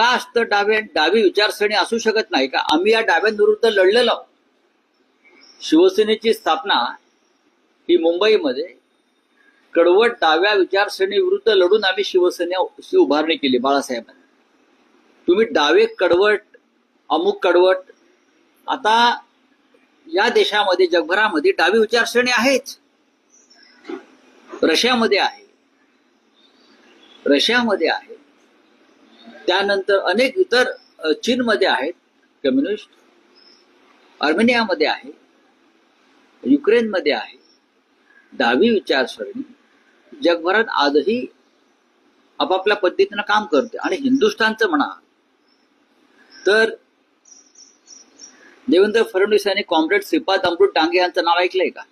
का असतं डाव्या डावी विचारसरणी असू शकत नाही? का आम्ही या डाव्यांविरुद्ध लढलेलो आहोत. शिवसेनेची स्थापना ही मुंबईमध्ये कडवट डाव्या विचारसरणी विरुद्ध लढून आम्ही शिवसेनेची उभारणी केली बाळासाहेबांनी. तुम्ही डावे कडवट अमुक कडवट आता या देशामध्ये जगभरामध्ये डावी विचारसरणी आहेच. रशियामध्ये आहे. रशियामध्ये आहे. त्यानंतर अनेक इतर चीनमध्ये आहेत कम्युनिस्ट अर्मेनियामध्ये आहे युक्रेनमध्ये आहे दहावी विचारसरणी जगभरात आजही आपापल्या पद्धतीनं काम करते. आणि हिंदुस्थानचं म्हणा तर देवेंद्र फडणवीस यांनी कॉम्रेड श्रीपाद अमृत डांगे यांचं नाव ऐकलंय का?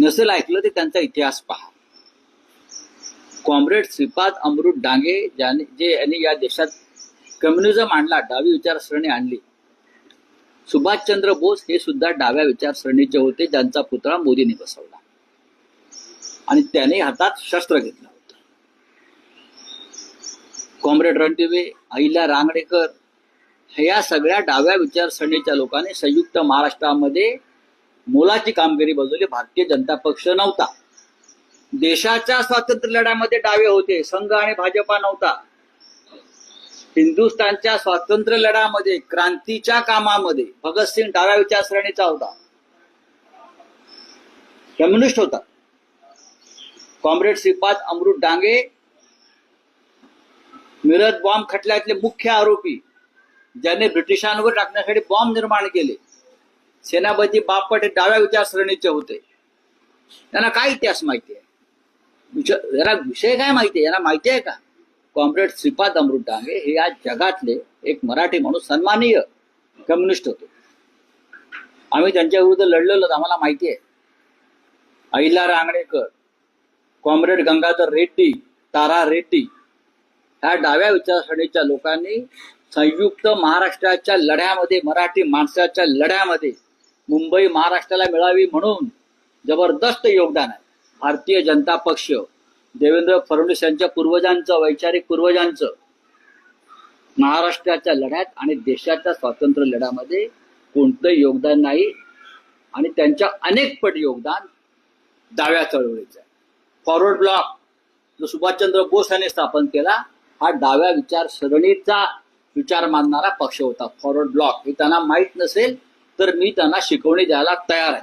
नसेल ऐकलं ते त्यांचा इतिहास पहा. कॉम्रेड श्रीपाद अमृत डांगे ज्याने जे यांनी या देशात कम्युनिझम आणला डावी विचारसरणी आणली. सुभाषचंद्र बोस हे सुद्धा डाव्या विचारसरणीचे होते ज्यांचा पुतळा मोदींनी बसवला. आणि त्याने हातात शस्त्र घेतलं होतं. कॉम्रेड रणदिवे अहिल्या रांगणेकर ह्या सगळ्या डाव्या विचारसरणीच्या लोकांनी संयुक्त महाराष्ट्रामध्ये मोलाची कामगिरी बजवली. भारतीय जनता पक्ष नव्हता. देशाच्या स्वातंत्र्य लढ्यामध्ये डावे होते. संघ आणि भाजपा नव्हता. हिंदुस्थानच्या स्वातंत्र्य लढ्यामध्ये क्रांतीच्या कामामध्ये भगतसिंग डाव्या विचारसरणीचा होता. कम्युनिस्ट होता. कॉम्रेड श्रीपाद अमृत डांगे मिरज बॉम्ब खटल्यातले मुख्य आरोपी ज्याने ब्रिटिशांवर टाकण्यासाठी बॉम्ब निर्माण केले. सेनापती बापट हे डाव्या विचारसरणीचे होते. त्यांना काय इतिहास माहिती आहे? विच- याला विषय काय माहिती आहे? याला माहिती आहे का? कॉम्रेड श्रीपाद अमृत डांगे हे या जगातले एक मराठी माणूस सन्माननीय कम्युनिस्ट होते. आम्ही त्यांच्या विरुद्ध लढलेलो आम्हाला माहिती आहे. अहिला रांगणेकर कॉम्रेड गंगाधर रेड्डी तारा रेड्डी ह्या डाव्या विचारसरणीच्या लोकांनी संयुक्त महाराष्ट्राच्या लढ्यामध्ये मराठी माणसाच्या लढ्यामध्ये मुंबई महाराष्ट्राला मिळावी म्हणून जबरदस्त योगदान आहे. भारतीय जनता पक्ष देवेंद्र फडणवीस यांच्या पूर्वजांचं वैचारिक पूर्वजांचं महाराष्ट्राच्या लढ्यात आणि देशाच्या स्वातंत्र्य लढ्यामध्ये कोणतं योगदान नाही आणि त्यांच्या अनेक पट योगदान डाव्या चळवळीचं आहे. फॉरवर्ड ब्लॉक जो सुभाषचंद्र बोस यांनी स्थापन केला हा डाव्या विचारसरणीचा विचार मानणारा पक्ष होता. फॉरवर्ड ब्लॉक हे त्यांना माहीत नसेल तर मी त्यांना शिकवणी द्यायला तयार आहे.